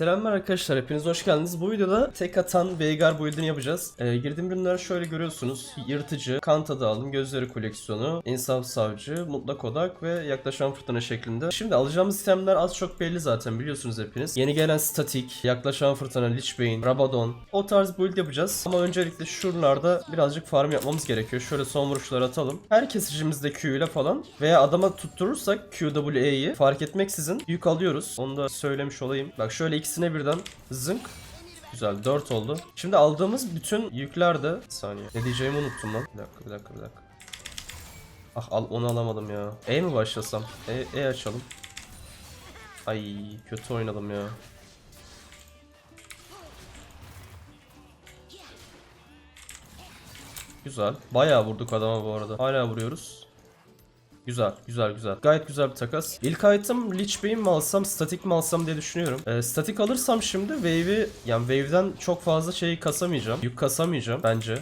Selamlar arkadaşlar, hepiniz hoş geldiniz. Bu videoda tek atan Veigar build'ini yapacağız. Ee, girdiğim ürünler şöyle görüyorsunuz. Yırtıcı, kan tadı aldım, gözleri koleksiyonu, insaf savcı, mutlak odak ve yaklaşan fırtına şeklinde. Şimdi alacağımız itemler az çok belli zaten biliyorsunuz hepiniz. Yeni gelen statik, yaklaşan fırtına, Lich Bane, Rabadon o tarz build yapacağız. Ama öncelikle şuralarda birazcık farm yapmamız gerekiyor. Şöyle son vuruşları atalım. Her kesicimizde Q ile falan veya adama tutturursak QWE'yi fark etmeksizin yük alıyoruz. Onu da söylemiş olayım. Bak şöyle ikisine birden zınk. Güzel 4 oldu. Şimdi aldığımız bütün yükler de Bir saniye. Ne diyeceğimi unuttum lan. Bir dakika bir dakika bir dakika. Ah al, onu alamadım ya. E mi başlasam? E, e açalım. Ay kötü oynadım ya. Güzel. Bayağı vurduk adama bu arada. Hala vuruyoruz. Güzel, güzel, güzel. Gayet güzel bir takas. İlk item Lich Bane mi alsam, statik mi alsam diye düşünüyorum. Ee, statik alırsam şimdi wave'i, yani wave'den çok fazla şeyi kasamayacağım. Yük kasamayacağım bence.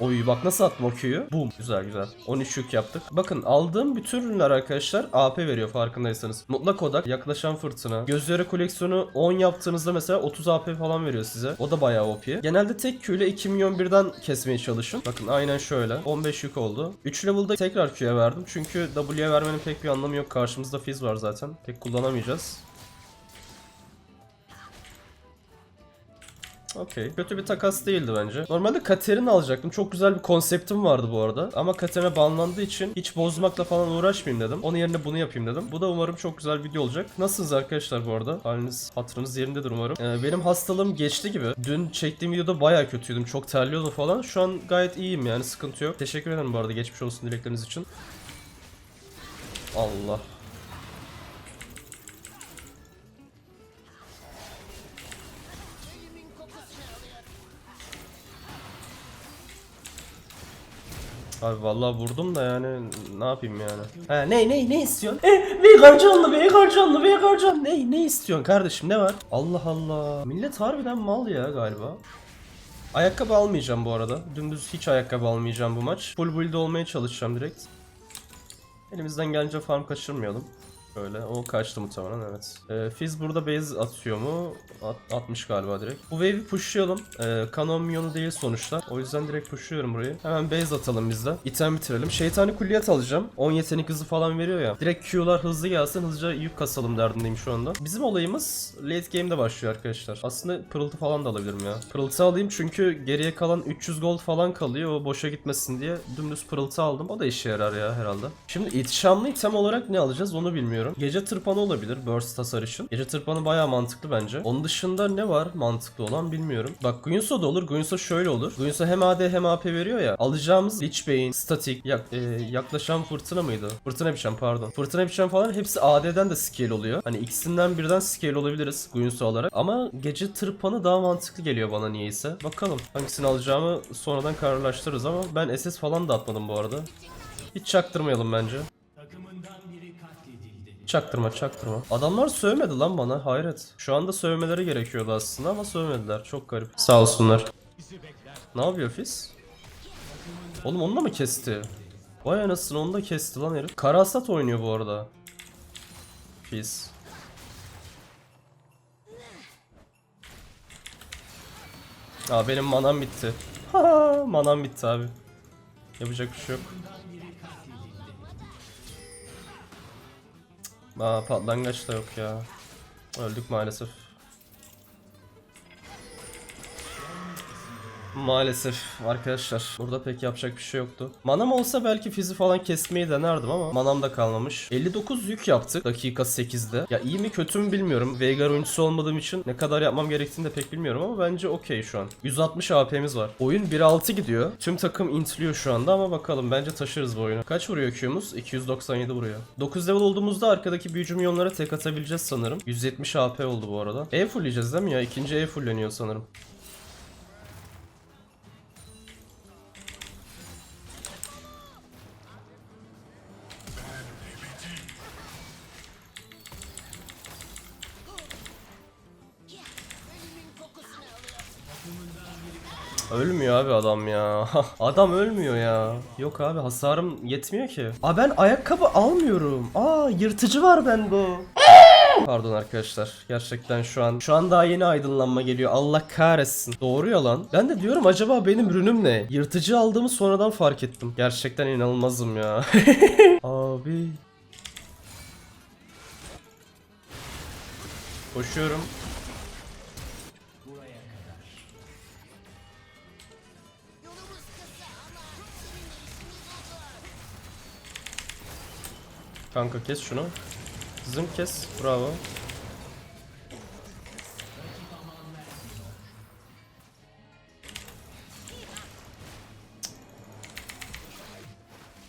Oy bak nasıl attım o Q'yu. Boom. Güzel güzel. 13 yük yaptık. Bakın aldığım bütün ürünler arkadaşlar AP veriyor farkındaysanız. Mutlak odak, yaklaşan fırtına. Gözleri koleksiyonu 10 yaptığınızda mesela 30 AP falan veriyor size. O da bayağı OP. Genelde tek Q ile 2 milyon birden kesmeye çalışın. Bakın aynen şöyle. 15 yük oldu. 3 level'da tekrar Q'ya verdim. Çünkü W'ye vermenin pek bir anlamı yok. Karşımızda Fizz var zaten. Pek kullanamayacağız. Okey. Kötü bir takas değildi bence. Normalde Katerin alacaktım. Çok güzel bir konseptim vardı bu arada. Ama Katerin'e banlandığı için hiç bozmakla falan uğraşmayayım dedim. Onun yerine bunu yapayım dedim. Bu da umarım çok güzel video olacak. Nasılsınız arkadaşlar bu arada? Haliniz, hatırınız yerindedir umarım. Ee, benim hastalığım geçti gibi. Dün çektiğim videoda bayağı kötüydüm. Çok terliyordum falan. Şu an gayet iyiyim yani sıkıntı yok. Teşekkür ederim bu arada geçmiş olsun dilekleriniz için. Allah. Abi vallahi vurdum da yani ne yapayım yani. Ha ne ne ne istiyorsun? E Veigar canlı Veigar canlı Veigar canlı. Ne ne istiyorsun kardeşim ne var? Allah Allah. Millet harbiden mal ya galiba. Ayakkabı almayacağım bu arada. Dümdüz hiç ayakkabı almayacağım bu maç. Full build olmaya çalışacağım direkt. Elimizden gelince farm kaçırmayalım. Böyle. O kaçtı muhtemelen evet. Ee, Fizz burada base atıyor mu? At- atmış galiba direkt. Bu wave'i pushlayalım. Ee, Kanon minyonu değil sonuçta. O yüzden direkt pushluyorum burayı. Hemen base atalım biz de. İtem bitirelim. Şeytani kulliyat alacağım. 10 yetenek hızı falan veriyor ya. Direkt Q'lar hızlı gelsin hızlıca yük kasalım derdindeyim şu anda. Bizim olayımız late game'de başlıyor arkadaşlar. Aslında pırıltı falan da alabilirim ya. Pırıltı alayım çünkü geriye kalan 300 gold falan kalıyor. O boşa gitmesin diye dümdüz pırıltı aldım. O da işe yarar ya herhalde. Şimdi ihtişamlı item olarak ne alacağız onu bilmiyorum. Gece tırpanı olabilir burst hasar için. Gece tırpanı bayağı mantıklı bence. Onun dışında ne var mantıklı olan bilmiyorum. Bak Guinsoo da olur. Guinsoo şöyle olur. Guinsoo hem AD hem AP veriyor ya. Alacağımız Lich Bane, statik, yak- e, yaklaşan fırtına mıydı? Fırtına biçen pardon. Fırtına biçen falan hepsi AD'den de scale oluyor. Hani ikisinden birden scale olabiliriz Guinsoo olarak. Ama gece tırpanı daha mantıklı geliyor bana niyeyse. Bakalım hangisini alacağımı sonradan kararlaştırırız ama ben SS falan da atmadım bu arada. Hiç çaktırmayalım bence. Çaktırma çaktırma. Adamlar sövmedi lan bana hayret. Şu anda sövmeleri gerekiyordu aslında ama sövmediler. Çok garip. Sağ olsunlar. Ne yapıyor Fizz? Oğlum onu da mı kesti? Vay anasını onu da kesti lan herif. Karasat oynuyor bu arada. Fizz. Aa benim manam bitti. Ha manam bitti abi. Yapacak bir şey yok. Aa patlangaç da yok ya. Öldük maalesef. Maalesef arkadaşlar. Burada pek yapacak bir şey yoktu. Manam olsa belki fizi falan kesmeyi denerdim ama manam da kalmamış. 59 yük yaptık dakika 8'de. Ya iyi mi kötü mü bilmiyorum. Veigar oyuncusu olmadığım için ne kadar yapmam gerektiğini de pek bilmiyorum ama bence okey şu an. 160 AP'miz var. Oyun 1.6 gidiyor. Tüm takım intliyor şu anda ama bakalım bence taşırız bu oyunu. Kaç vuruyor Q'muz? 297 vuruyor. 9 level olduğumuzda arkadaki büyücü milyonlara tek atabileceğiz sanırım. 170 AP oldu bu arada. E fullleyeceğiz değil mi ya? İkinci E fullleniyor sanırım. Ölmüyor abi adam ya. adam ölmüyor ya. Yok abi hasarım yetmiyor ki. Aa ben ayakkabı almıyorum. Aa yırtıcı var bende. Pardon arkadaşlar. Gerçekten şu an şu an daha yeni aydınlanma geliyor. Allah kahretsin. Doğru yalan. Ben de diyorum acaba benim rünüm ne? Yırtıcı aldığımı sonradan fark ettim. Gerçekten inanılmazım ya. Abi. Koşuyorum. Kanka kes şunu. Zım kes. Bravo.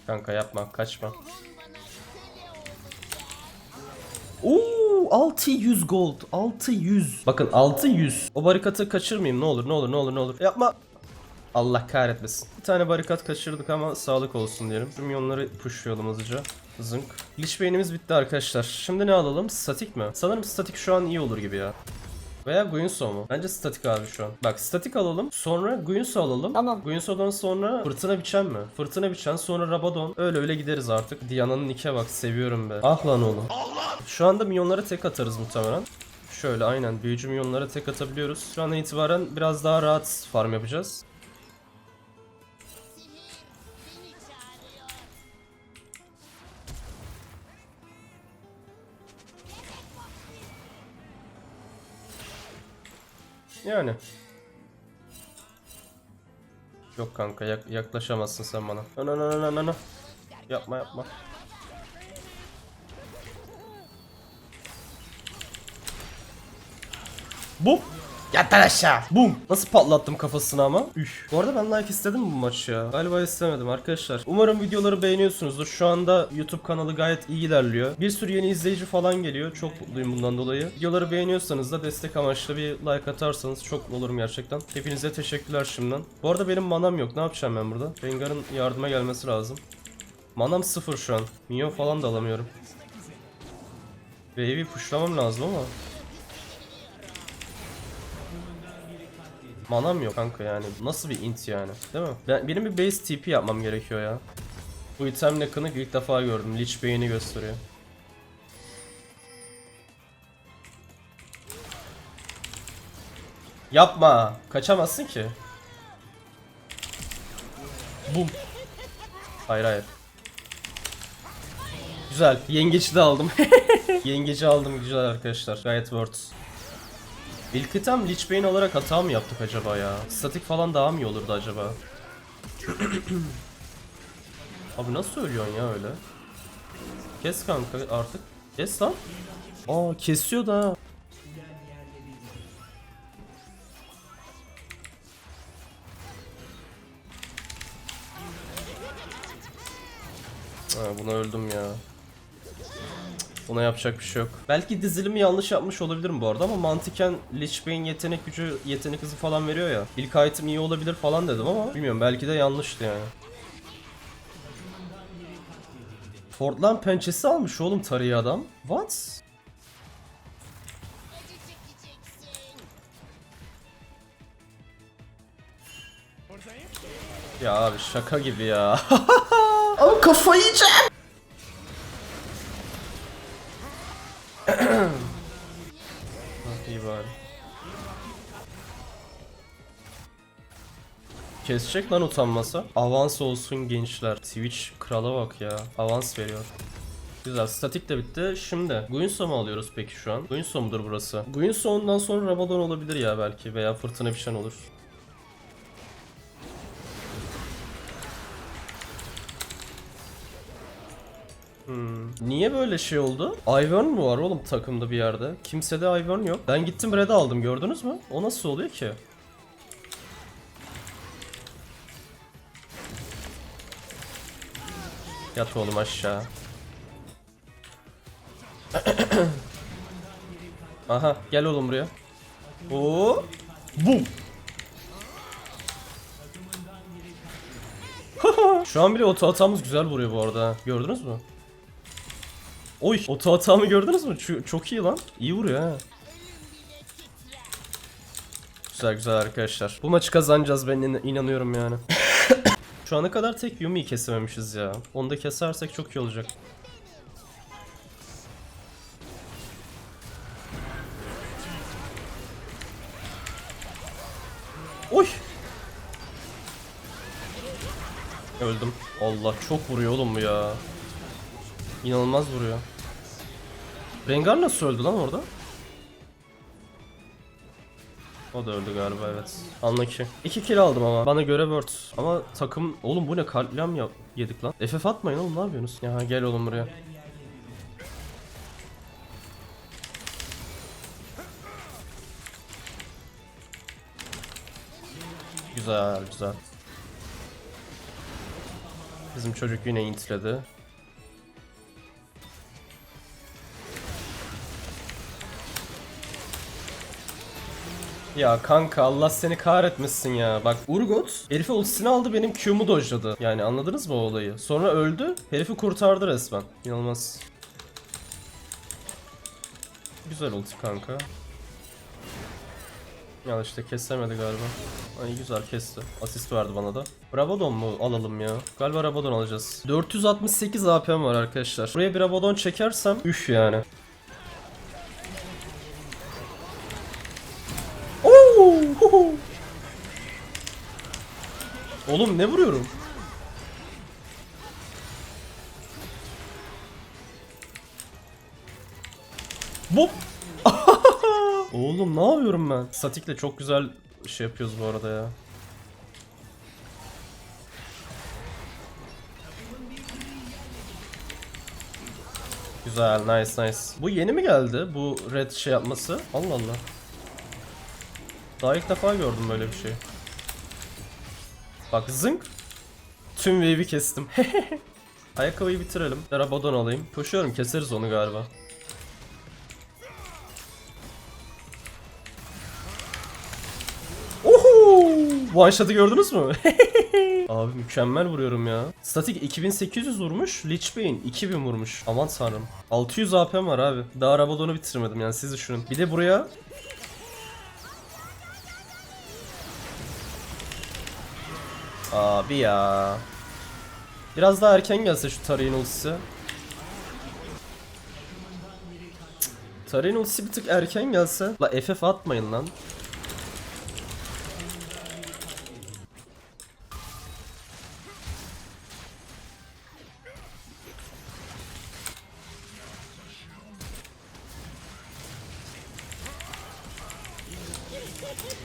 Kanka yapma, kaçma. Oo 600 gold. 600. Bakın 600. O barikatı kaçırmayayım ne olur ne olur ne olur ne olur. Yapma. Allah kahretmesin. Bir tane barikat kaçırdık ama sağlık olsun diyelim. Şu milyonları pushlayalım hızlıca. Zınk. Lich Bey'imiz bitti arkadaşlar. Şimdi ne alalım? Statik mi? Sanırım statik şu an iyi olur gibi ya. Veya Guinsoo mu? Bence statik abi şu an. Bak statik alalım. Sonra Guinsoo alalım. Tamam. Guinsoo'dan sonra Fırtına Biçen mi? Fırtına Biçen sonra Rabadon. Öyle öyle gideriz artık. Diana'nın nike bak seviyorum be. Ah lan oğlum. Şu anda milyonlara tek atarız muhtemelen. Şöyle aynen büyücü milyonlara tek atabiliyoruz. Şu andan itibaren biraz daha rahat farm yapacağız. Yani. Yok kanka yak- yaklaşamazsın sen bana. Ana ana ana ana. Yapma yapma. Bum. Yat lan aşağı. Bum. Nasıl patlattım kafasını ama. Üf. Bu arada ben like istedim bu maçı ya. Galiba istemedim arkadaşlar. Umarım videoları beğeniyorsunuzdur. Şu anda YouTube kanalı gayet iyi ilerliyor. Bir sürü yeni izleyici falan geliyor. Çok mutluyum bundan dolayı. Videoları beğeniyorsanız da destek amaçlı bir like atarsanız çok mutlu olurum gerçekten. Hepinize teşekkürler şimdiden. Bu arada benim manam yok. Ne yapacağım ben burada? Rengar'ın yardıma gelmesi lazım. Manam sıfır şu an. Minyon falan da alamıyorum. Wave'i pushlamam lazım ama. Manam yok kanka yani. Nasıl bir int yani? Değil mi? Ben, benim bir base TP yapmam gerekiyor ya. Bu item yakını ilk defa gördüm. Lich Bey'ini gösteriyor. Yapma. Kaçamazsın ki. Bum. Hayır hayır. Güzel. Yengeci de aldım. Yengeci aldım güzel arkadaşlar. Gayet worth. İlk item Lich Bane olarak hata mı yaptık acaba ya? Statik falan daha mı iyi olurdu acaba? Abi nasıl ölüyorsun ya öyle? Kes kanka artık. Kes lan. Aa kesiyor da. Ha, buna öldüm ya. Buna yapacak bir şey yok. Belki dizilimi yanlış yapmış olabilirim bu arada ama mantıken Lich Bane yetenek gücü, yetenek hızı falan veriyor ya. İlk item iyi olabilir falan dedim ama bilmiyorum belki de yanlıştı yani. Fordlan pençesi almış oğlum tarıyı adam. What? Ya abi şaka gibi ya. Abi kafayı yiyeceğim. Kesecek lan utanmasa. Avans olsun gençler. Twitch krala bak ya. Avans veriyor. Güzel. Statik de bitti. Şimdi Guinsoo mu alıyoruz peki şu an? Guinsoo mudur burası? Guinsoo'ndan sonra Rabadon olabilir ya belki veya Fırtına Bişen olur. Hmm. Niye böyle şey oldu? Ivern mu var oğlum takımda bir yerde? Kimsede Ivern yok. Ben gittim red aldım gördünüz mü? O nasıl oluyor ki? Yat oğlum aşağı. Aha gel oğlum buraya. Oo. Bum. Şu an bile oto hatamız güzel vuruyor bu arada. Gördünüz mü? Oy oto hatamı gördünüz mü? Ç- çok iyi lan. İyi vuruyor ha. Güzel güzel arkadaşlar. Bu maçı kazanacağız ben in- inanıyorum yani. Şu ana kadar tek Yumi'yi kesememişiz ya. Onu da kesersek çok iyi olacak. Oy! Öldüm. Allah çok vuruyor oğlum bu ya. İnanılmaz vuruyor. Rengar nasıl öldü lan orada? O da öldü galiba evet. Unlucky. 2 kill aldım ama. Bana göre word. Ama takım... Oğlum bu ne katliam ya yedik lan. FF atmayın oğlum ne yapıyorsunuz? Ya gel oğlum buraya. Güzel güzel. Bizim çocuk yine intledi. Ya kanka Allah seni kahretmesin ya. Bak Urgot herifi ultisini aldı benim Q'mu dojladı. Yani anladınız mı o olayı? Sonra öldü. Herifi kurtardı resmen. İnanılmaz. Güzel ulti kanka. Ya işte kesemedi galiba. Ay güzel kesti. Asist verdi bana da. Rabadon mu alalım ya? Galiba Rabadon alacağız. 468 AP'm var arkadaşlar. Buraya bir Rabadon çekersem üf yani. Oo! huhu. Oğlum ne vuruyorum? Bop! Oğlum ne yapıyorum ben? Statikle çok güzel şey yapıyoruz bu arada ya. Güzel, nice nice. Bu yeni mi geldi? Bu red şey yapması? Allah Allah. Daha ilk defa gördüm böyle bir şey. Bak zınk. Tüm wave'i kestim. Ayakkabıyı bitirelim. Rabadon alayım. Koşuyorum keseriz onu galiba. Oho! One shot'ı gördünüz mü? Abi mükemmel vuruyorum ya. Statik 2800 vurmuş, Lich Bane 2000 vurmuş. Aman tanrım. 600 AP'm var abi. Daha Rabadon'u bitirmedim yani siz düşünün. Bir de buraya Abi ya. Biraz daha erken gelse şu Taray'ın ultisi. Taray'ın ultisi bir tık erken gelse. La FF atmayın lan.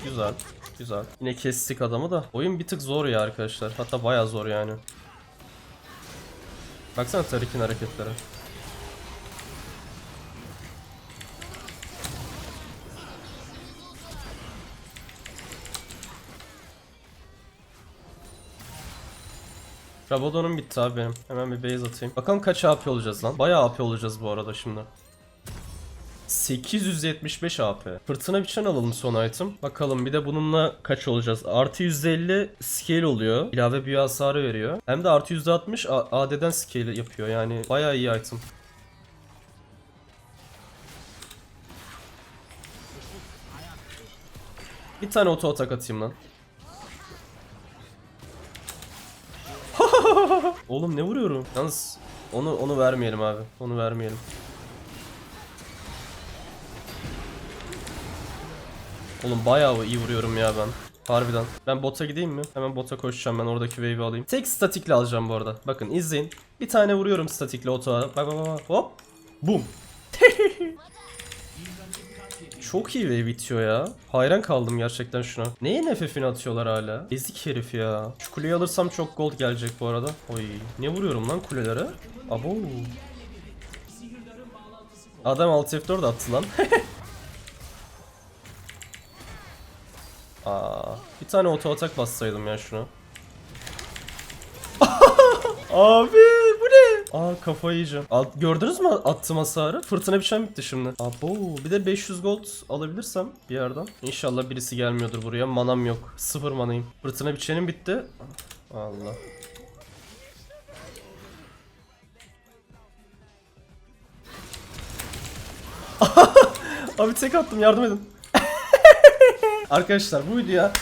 Güzel. Güzel. Yine kestik adamı da. Oyun bir tık zor ya arkadaşlar. Hatta baya zor yani. Baksana Tarik'in hareketleri. Rabadon'um bitti abi benim. Hemen bir base atayım. Bakalım kaç AP olacağız lan. Bayağı AP olacağız bu arada şimdi. 875 AP. Fırtına biçen alalım son item. Bakalım bir de bununla kaç olacağız? Artı 150 scale oluyor. İlave büyü hasarı veriyor. Hem de artı 160 A- AD'den scale yapıyor. Yani bayağı iyi item. Bir tane auto atak atayım lan. Oğlum ne vuruyorum? Yalnız onu onu vermeyelim abi. Onu vermeyelim. Oğlum bayağı iyi vuruyorum ya ben. Harbiden. Ben bota gideyim mi? Hemen bota koşacağım ben oradaki wave'i alayım. Tek statikle alacağım bu arada. Bakın izleyin. Bir tane vuruyorum statikle otoğa. Bak bak bak. Hop. Boom. Çok iyi wave bitiyor ya. Hayran kaldım gerçekten şuna. Neye FF'ini atıyorlar hala? Ezik herif ya. Şu kuleyi alırsam çok gold gelecek bu arada. Oy. Ne vuruyorum lan kulelere? Abo. Adam alt F4 attı lan. Aa, bir tane oto atak bassaydım ya şuna. Abi bu ne? Aa kafayı yiyeceğim. Alt, gördünüz mü attığım hasarı? Fırtına bir şey bitti şimdi. Abo bir de 500 gold alabilirsem bir yerden. İnşallah birisi gelmiyordur buraya. Manam yok. Sıfır manayım. Fırtına biçenim bitti. Allah. Abi tek attım yardım edin. Arkadaşlar bu videoya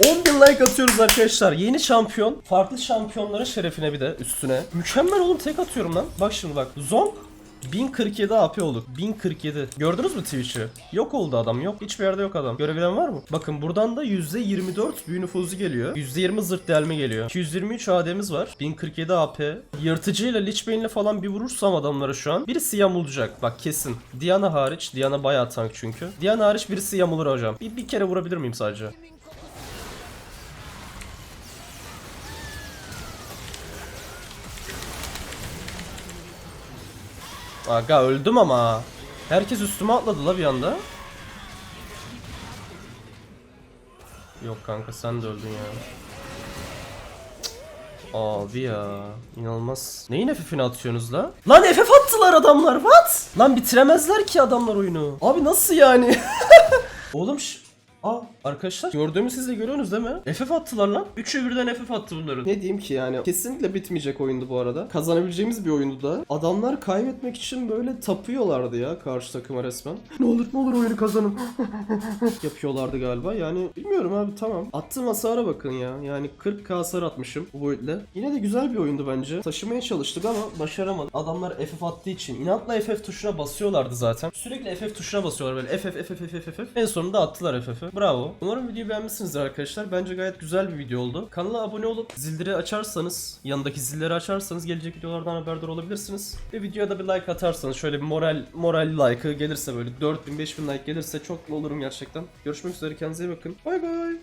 10.000 like atıyoruz arkadaşlar. Yeni şampiyon. Farklı şampiyonların şerefine bir de üstüne. Mükemmel oğlum tek atıyorum lan. Bak şimdi bak. Zonk. 1047 AP olduk. 1047. Gördünüz mü Twitch'i? Yok oldu adam yok. Hiçbir yerde yok adam. Görebilen var mı? Bakın buradan da %24 büyü nüfuzu geliyor. %20 zırt delme geliyor. 223 AD'miz var. 1047 AP. Yırtıcıyla Lich Bane'le falan bir vurursam adamlara şu an birisi yamulacak. Bak kesin. Diana hariç. Diana bayağı tank çünkü. Diana hariç birisi yamulur hocam. Bir, bir kere vurabilir miyim sadece? Aga öldüm ama. Herkes üstüme atladı la bir anda. Yok kanka sen de öldün ya. Abi ya inanılmaz. Neyin FF'ini atıyorsunuz la? Lan FF attılar adamlar what? Lan bitiremezler ki adamlar oyunu. Abi nasıl yani? Oğlum ş- Aa arkadaşlar gördüğümü siz de görüyorsunuz değil mi? FF attılar lan. Üçü birden FF attı bunların. Ne diyeyim ki yani? Kesinlikle bitmeyecek oyundu bu arada. Kazanabileceğimiz bir oyundu da. Adamlar kaybetmek için böyle tapıyorlardı ya karşı takıma resmen. Ne olur ne olur oyunu kazanın. Yapıyorlardı galiba. Yani bilmiyorum abi tamam. Attığım hasara bakın ya. Yani 40k hasar atmışım bu boyutla. Yine de güzel bir oyundu bence. Taşımaya çalıştık ama başaramadık. Adamlar FF attığı için inatla FF tuşuna basıyorlardı zaten. Sürekli FF tuşuna basıyorlar böyle FF FF FF FF. En sonunda attılar FF'i. Bravo. Umarım videoyu beğenmişsinizdir arkadaşlar. Bence gayet güzel bir video oldu. Kanala abone olup zilleri açarsanız, yanındaki zilleri açarsanız gelecek videolardan haberdar olabilirsiniz. Ve videoya da bir like atarsanız şöyle bir moral moral like'ı gelirse böyle 4000 5000 like gelirse çok mutlu olurum gerçekten. Görüşmek üzere kendinize iyi bakın. Bay bay.